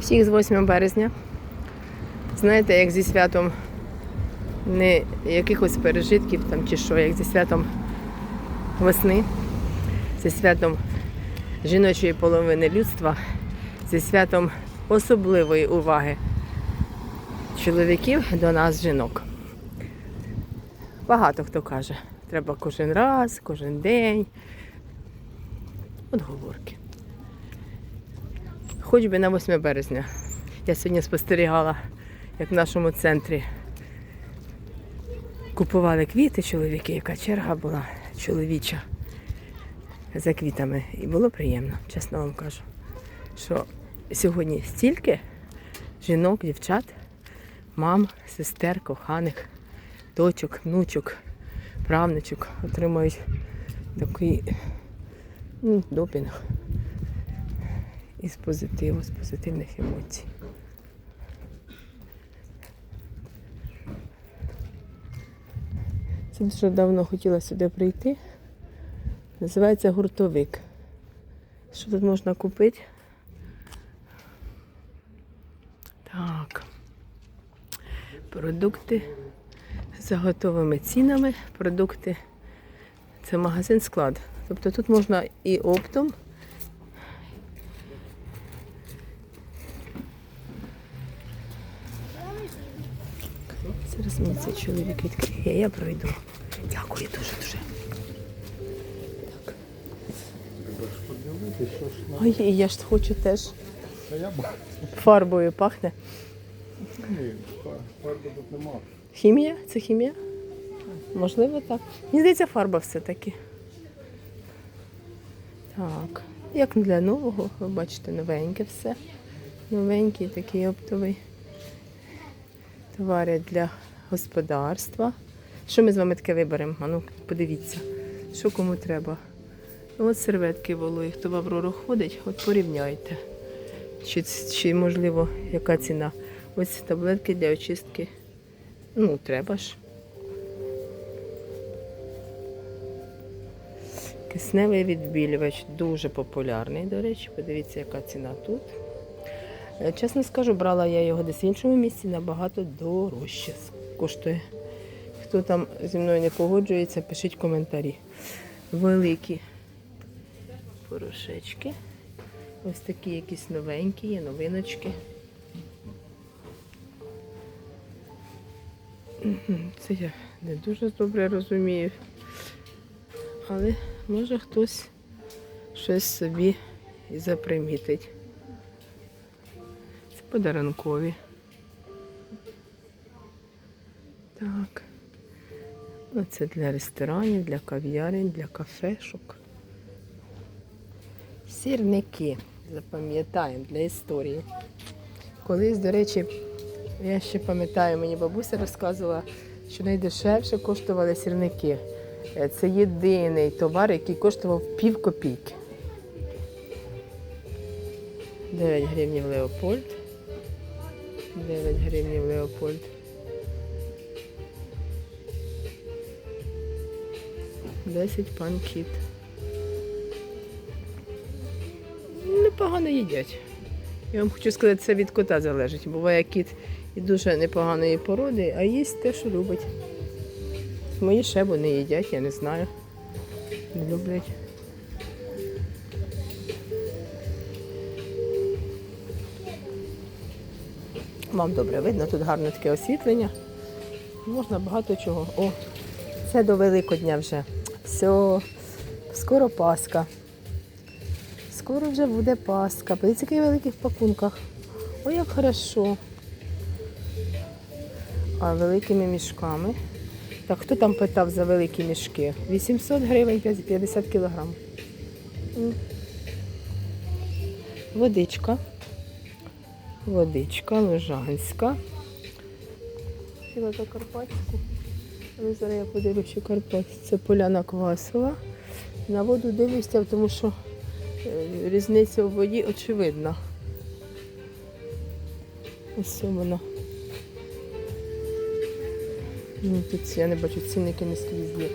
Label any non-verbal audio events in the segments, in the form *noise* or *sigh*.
Всіх з 8 березня. Знаєте, як зі святом не якихось пережитків там чи що, як зі святом весни, зі святом жіночої половини людства, зі святом особливої уваги чоловіків до нас, жінок. Багато хто каже, треба кожен раз, кожен день. Отговорки. Хоч би на 8 березня. Я сьогодні спостерігала, як в нашому центрі купували квіти чоловіки, яка черга була чоловіча за квітами. І було приємно, чесно вам кажу, що сьогодні стільки жінок, дівчат, мам, сестер, коханих, дочок, внучок, правнучок отримують такий ну, допінг із позитиву, з позитивних емоцій. Це дуже давно хотіла сюди прийти. Називається гуртовик. Що тут можна купити? Так. Продукти за готовими цінами. Продукти це магазин склад. Тобто тут можна і оптом. Зараз мені цей чоловік відкриє, я пройду. Дякую дуже дуже. Так. Треба ж подивитися, що ж на Ой, я ж хочу теж. Фарбою пахне. Фарби тут нема. Хімія? Це хімія? Можливо, так. Мені здається, фарба все-таки. Так. Як для нового, ви бачите, новеньке все. Новенький такий оптовий товари для господарства. Що ми з вами таке виберемо? А ну, подивіться, що кому треба. Ну, От серветки вологі, хто в Аврору ходить, от порівняйте. Чи, чи можливо, яка ціна? Ось таблетки для очистки. Ну, треба ж. Кисневий відбілювач дуже популярний, до речі. Подивіться, яка ціна тут. Е, Чесно скажу, брала я його десь в іншому місці, набагато дорожче коштує. Хто там зі мною не погоджується, пишіть коментарі. Великі порошечки. Ось такі якісь новенькі, є новиночки. Це я не дуже добре розумію. Але може хтось щось собі і запримітить. Подарункові. Так. Оце для ресторанів, для кав'ярень, для кафешок. Сірники. Запам'ятаємо для історії. Колись, до речі, я ще пам'ятаю, мені бабуся розказувала, що найдешевше коштували сірники. Е, Це єдиний товар, який коштував пів копійки. 9 гривнів Леопольд. 9 гривнів Леопольд. Десять пан кіт. Непогано їдять. Я вам хочу сказати, це від кота залежить. Буває кіт і дуже непоганої породи, а їсть те, що любить. Мої шебу не їдять, я не знаю. Не люблять. Вам добре видно, тут гарне таке освітлення. Можна багато чого. О, це до Великодня вже. Все, скоро Пасха. Скоро вже буде Пасха. Подивіться, який великих пакунках. Ой, як хорошо. А великими мішками. Так, хто там питав за великі мішки? 800 гривень 50 кілограм. Водичка. Водичка, лужанська. Хотіла за Карпатську. Але зараз я подивлюся, що Карпатська. Це поляна Квасова. На воду дивлюся, тому що е, різниця в воді очевидна. Ось вона. Ну, тут я не бачу цінники не скрізь.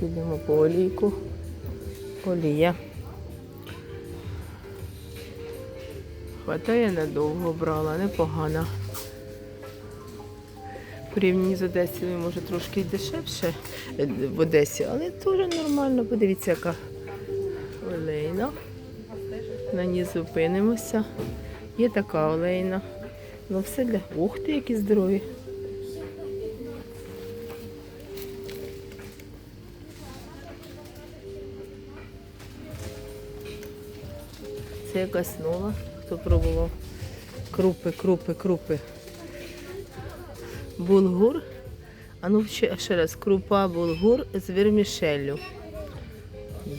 Підемо по олійку. Олія. Хватає надовго брала, непогана. Порівняно з Одесою, може, трошки дешевше е, в Одесі, але теж нормально. Подивіться, яка олейна. На ній зупинимося. Є така олейна. Ну все для. Ух ти, які здорові. Це якась нова. Хто пробував? Крупи, крупи, крупи. Булгур. А ну ще, ще раз, крупа булгур з вермішеллю.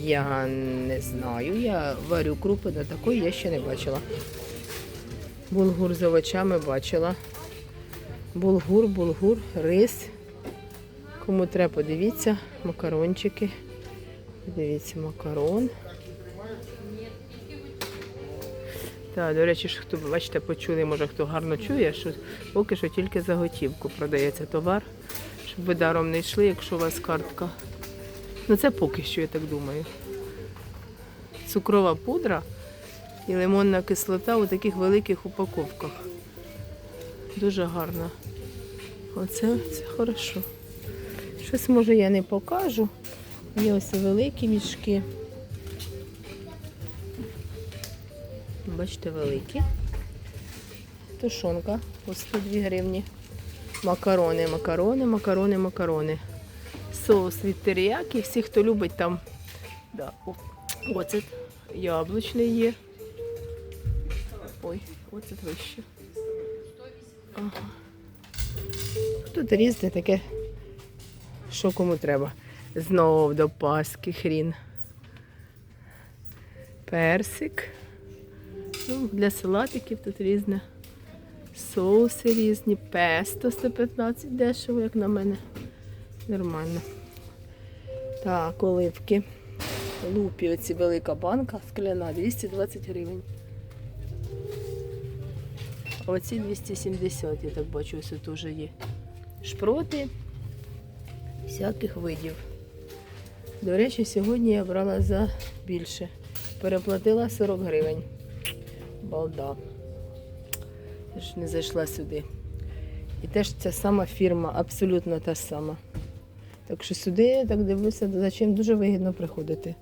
Я не знаю. Я варю крупи, до такої я ще не бачила. Булгур з овочами бачила. Булгур, булгур, рис. Кому треба, подивіться, макарончики. Подивіться, макарон. Так, до речі, ж, хто бачите, почули, може хто гарно чує, що поки що тільки за готівку продається товар, щоб ви даром не йшли, якщо у вас картка. Ну це поки що, я так думаю. Цукрова пудра і лимонна кислота у таких великих упаковках. Дуже гарно. Оце це хорошо. Щось може я не покажу. Є ось великі мішки. Бачите, великі. Тушонка по 102 гривні. Макарони, макарони, макарони, макарони. Соус від теріяки. Всі, хто любить там. Да. Оцет яблучний є. Ой, оцет вище. Ага. Тут різне таке, що кому треба. Знову до паски хрін. Персик. Для салатиків тут різне. Соуси різні, песто 115 дешево, як на мене. Нормально. Так, оливки. Лупі, оці велика банка, скляна, 220 гривень. Оці 270, я так бачу, ось тут вже є. Шпроти всяких видів. До речі, сьогодні я брала за більше. Переплатила 40 гривень. Балда. Я ж не зайшла сюди. І теж ця сама фірма, абсолютно та сама. Так що сюди, я так дивлюся, за чим дуже вигідно приходити.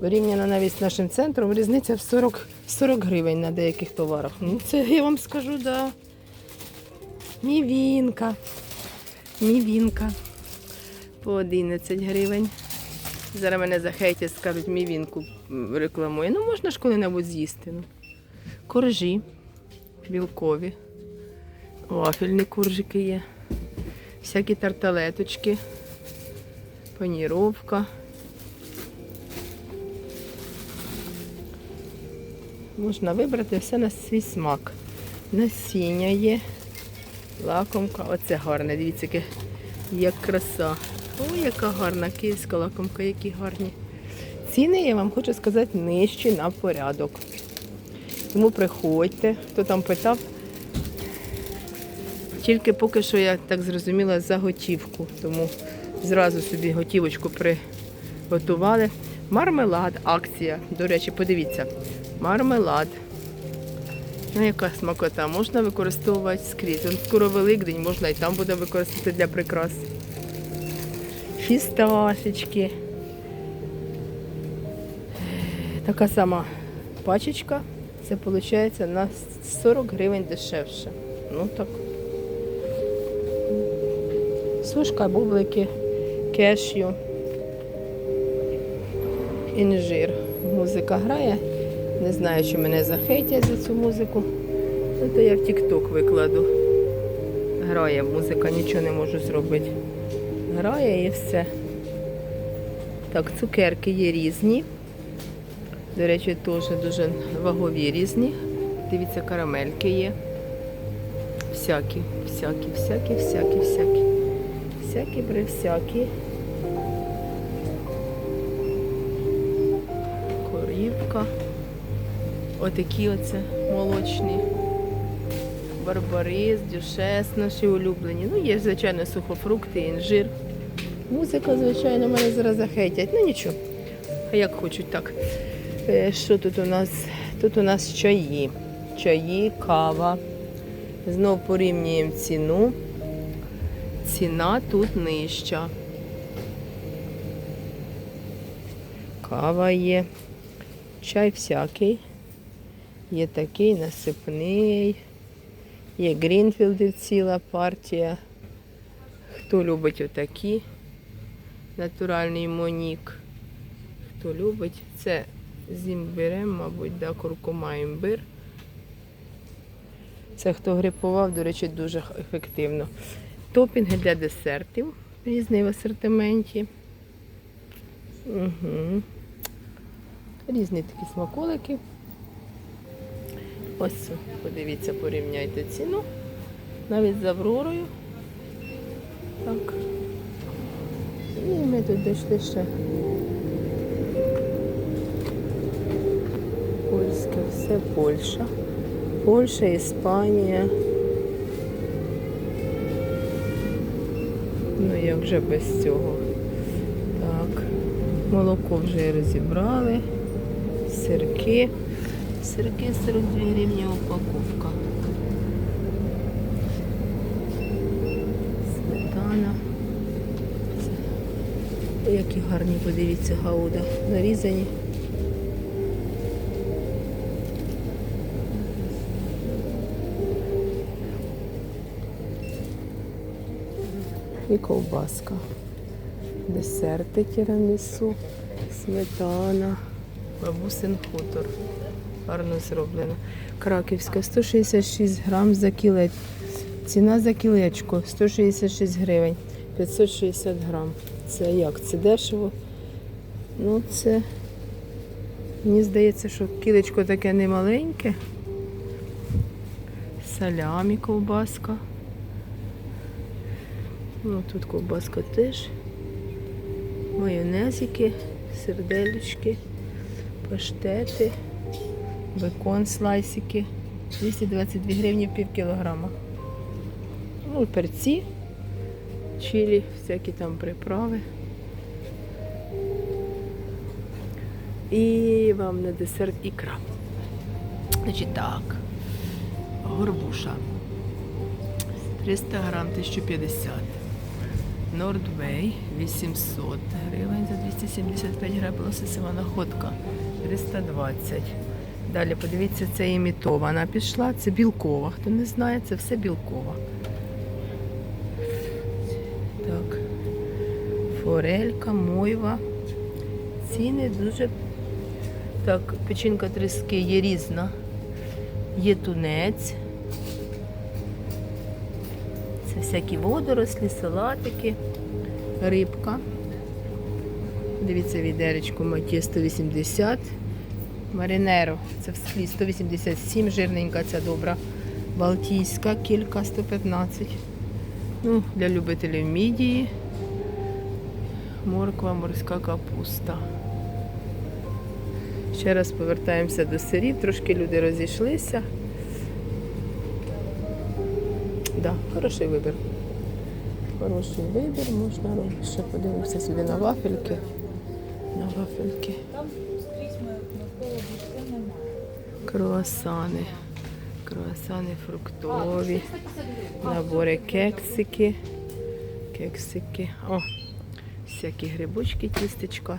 Порівняно навіть з нашим центром, різниця в 40, 40 гривень на деяких товарах. Ну, це я вам скажу, да. Мівінка. Мівінка. По 11 гривень. Зараз мене захейтять, скажуть, мівінку рекламує. Ну, можна ж коли-небудь з'їсти. Ну. Коржі білкові. Вафельні коржики є. Всякі тарталеточки. Паніровка. Можна вибрати все на свій смак. Насіння є. Лакомка. Оце гарне, дивіться, яке як краса. Ой, яка гарна київська лакомка, які гарні. Ціни, я вам хочу сказати, нижчі на порядок. Тому приходьте, хто там питав. Тільки поки що я так зрозуміла за готівку, тому зразу собі готівочку приготували. Мармелад, акція. До речі, подивіться, мармелад. Ну, яка смакота, можна використовувати скрізь. Он скоро Великдень, можна і там буде використати для прикрас. Фісташечки. Така сама пачечка. Це виходить на 40 гривень дешевше. Ну так. Сушка, бублики, кешю, інжир. Музика грає. Не знаю, чи мене захейтять за цю музику. Ну, то я в TikTok викладу. Грає музика, нічого не можу зробити. Грає і все. Так, цукерки є різні. До речі, теж дуже вагові різні. Дивіться, карамельки є. Всякі, всякі, всякі, всякі, всякі. Всякі при всякі. Корівка. Отакі оце молочні. Барбарис, дюшес наші улюблені. Ну, є, звичайно, сухофрукти, інжир. Музика, звичайно, мене зараз захейтять. Ну нічого. А як хочуть так. Е, Що тут у нас? Тут у нас чаї. чаї, кава. Знов порівнюємо ціну. Ціна тут нижча. Кава є, чай всякий. Є такий насипний, є Грінфілдів ціла партія. Хто любить отакі? Натуральний монік. Хто любить, це з імбирем, мабуть, да, куркума імбир. Це хто грипував, до речі, дуже ефективно. Топінги для десертів різний в асортименті. Угу. Різні такі смаколики. Ось, подивіться, порівняйте ціну. Навіть з Авророю. Так. І ми тут дійшли ще. Польське, все Польща. Польща, Іспанія. Ну як же без цього? Так. Молоко вже розібрали. Сирки. Сирки 42 гривні упаковка. Сметана. Які гарні, подивіться, гауда. Нарізані. І ковбаска. Десерти тірамісу, сметана, бабусин хутор. Гарно зроблено. Краківська 166 грам за кілець. Ціна за кілечко 166 гривень, 560 грам. Це як? Це дешево? Ну, це. Мені здається, що кілечко таке не маленьке. Салямі ковбаска. Ну, тут ковбаска теж. Майонезики, сердельки, паштети, бекон слайсики. 222 гривні пів кілограма. Ну, перці, чилі, всякі там приправи. І вам на десерт ікра. Значить так, горбуша. 300 грам 1050. Нордвей 800 гривень за 275 грам лососева находка 320. Далі подивіться, це імітована пішла, це білкова. Хто не знає, це все білкова. Так. Форелька, мойва. Ціни дуже. Так, печінка тріски є різна. Є тунець. Всякі водорослі, салатики, рибка. Дивіться, відеречко маті 180. Маринеро, це в склі 187, жирненька ця добра. Балтійська кілька 115. Ну, для любителів мідії. Морква, морська капуста. Ще раз повертаємося до сирів, трошки люди розійшлися. Да, хороший вибір. Хороший вибір, можна робити. Ще подивимося сюди на вафельки. На вафельки. Круасани. Круасани фруктові. Набори кексики. Кексики. О, всякі грибочки, тістечка.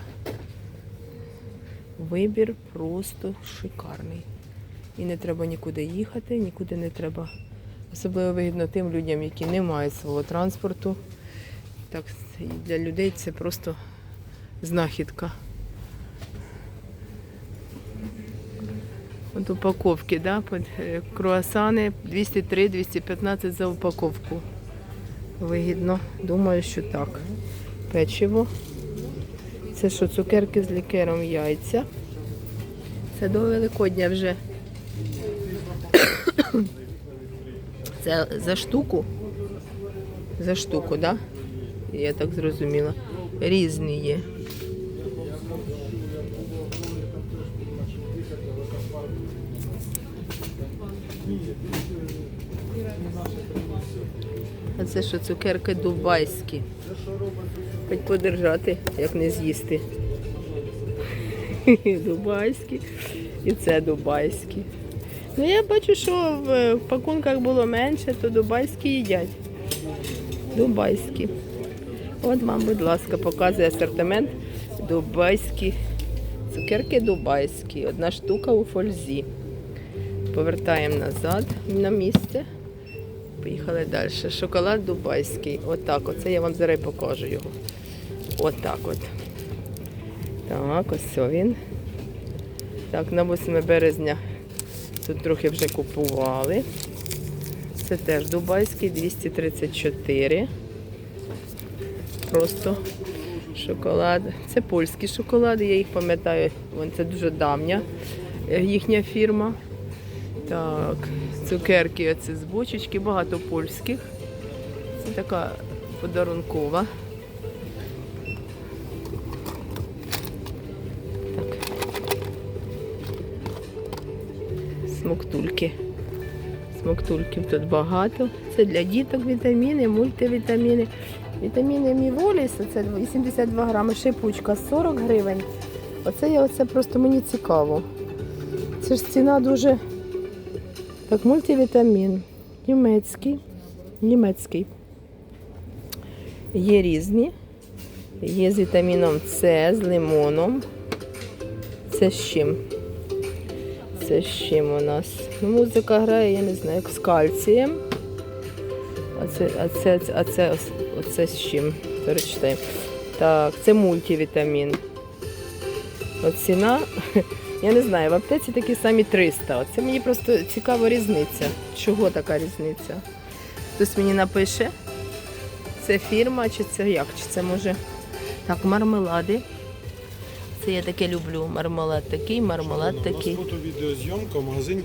Вибір просто шикарний. І не треба нікуди їхати, нікуди не треба. Особливо вигідно тим людям, які не мають свого транспорту. Так, для людей це просто знахідка. От упаковки, да? е, круасани 203-215 за упаковку. Вигідно. Думаю, що так. Печиво. Це що, цукерки з лікером яйця. Це до Великодня вже. Це за штуку. За штуку, так? Да? Я так зрозуміла. Різні є. А це що, цукерки дубайські. Хоч подержати, як не з'їсти. *laughs* Дубайські. І це дубайські. Ну я бачу, що в пакунках було менше, то дубайські їдять. Дубайські. От вам, будь ласка, показує асортимент дубайські. Цукерки дубайські. Одна штука у фользі. Повертаємо назад на місце. Поїхали далі. Шоколад дубайський. Отак. Оце я вам зараз покажу його. Отак от. Так, ось він. Так, на 8 березня тут трохи вже купували. Це теж дубайський 234. Просто шоколад. Це польські шоколади, я їх пам'ятаю. Це дуже давня е, їхня фірма. Так, цукерки оце з бочечки, багато польських. Це така подарункова. Смоктульки. Смоктульків тут багато. Це для діток вітаміни, мультивітаміни. Вітаміни Міволіс, це 82 грами, шипучка 40 гривень. Оце я оце просто мені цікаво. Це ж ціна дуже. Так, мультивітамін. Німецький. Німецький. Є різні. Є з вітаміном С, з лимоном. Це з чим? Це з чим у нас? Ну, музика грає, я не знаю, як з кальцієм. А це, а це, а це, ось- оце з чим? Перечитаємо. Так, це мультивітамін. От ціна, *laughs* я не знаю, в аптеці такі самі 300. Оце мені просто цікава різниця. Чого така різниця? Хтось мені напише, це фірма, чи це як? Чи це може. Так, мармелади. Це я таке люблю. Мармелад такий, мармелад такий. фото-відеозйомка в магазині